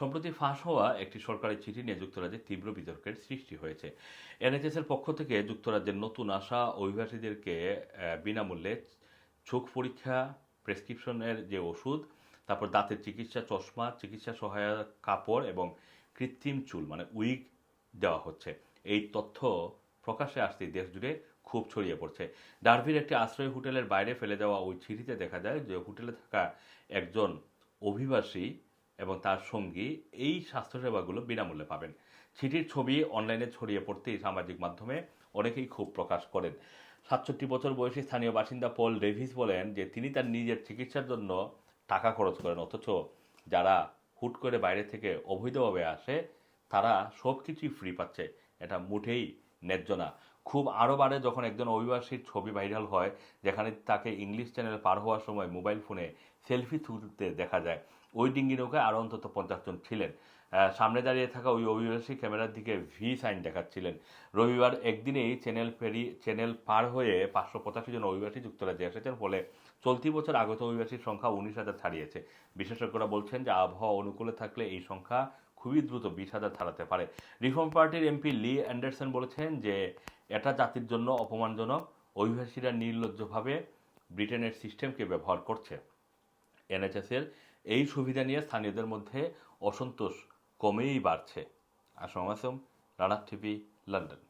সম্প্রতি ফাঁস হওয়া একটি সরকারি চিঠি নিয়ে যুক্তরাজ্যে তীব্র বিতর্কের সৃষ্টি হয়েছে। এনএচএস এর পক্ষ থেকে যুক্তরাজ্যের নতুন আসা অভিবাসীদেরকে বিনামূল্যে চোখ পরীক্ষা, প্রেসক্রিপশনের যে ওষুধ, তারপর দাঁতের চিকিৎসা, চশমা, চিকিৎসা সহায়ক কাপড় এবং কৃত্রিম চুল মানে উইগ দেওয়া হচ্ছে। এই তথ্য প্রকাশ্যে আসতেই দেশ জুড়ে খুব ছড়িয়ে পড়ছে। ডারভির একটি আশ্রয় হোটেলের বাইরে ফেলে দেওয়া ওই চিঠিতে দেখা যায় যে হোটেলে থাকা একজন অভিবাসী এবং তার সঙ্গী এই স্বাস্থ্যসেবাগুলো বিনামূল্যে পাবেন। চিঠির ছবি অনলাইনে ছড়িয়ে পড়তেই সামাজিক মাধ্যমে অনেকেই ক্ষোভ প্রকাশ করেন। সাতষট্টি বছর বয়সী স্থানীয় বাসিন্দা পল ডেভিস বলেন যে, তিনি তার নিজের চিকিৎসার জন্য টাকা খরচ করেন, অথচ যারা হুট করে বাইরে থেকে অবৈধভাবে আসে, তারা সব কিছুই ফ্রি পাচ্ছে। এটা মুঠেই ন্যায্য না খুব আরও বাড়ে যখন একজন অভিবাসীর ছবি ভাইরাল হয়, যেখানে তাকে ইংলিশ চ্যানেল পার হওয়ার সময় মোবাইল ফোনে সেলফি তুলতে দেখা যায়। ওই ডিঙ্গি নৌকায় আরও অন্তত পঞ্চাশ জন ছিলেন। সামনে দাঁড়িয়ে থাকা ওই অভিবাসী ক্যামেরার দিকে ভি সাইন দেখাচ্ছিলেন। রবিবার একদিনেই চ্যানেল ফেরি, চ্যানেল পার হয়ে পাঁচশো পঁচাশি জন অভিবাসী যুক্তরাজ্যে এসেছেন ফলে চলতি বছর আগত অভিবাসীর সংখ্যা উনিশ হাজার ছাড়িয়েছে। বিশেষজ্ঞরা বলছেন যে আবহাওয়া অনুকূলে থাকলে এই সংখ্যা খুবই দ্রুত বিশ হাজার ছাড়াতে পারে। রিফর্ম পার্টির এমপি লি অ্যান্ডারসন বলেছেন যে, এটা জাতির জন্য অপমানজনক, অভিবাসীরা নির্লজ্জভাবে ব্রিটেনের সিস্টেমকে ব্যবহার করছে। এনএচএসের এই সুবিধা নিয়ে স্থানীয়দের মধ্যে অসন্তোষ কমেই বাড়ছে। আসম আসম রানার টিভি, লন্ডন।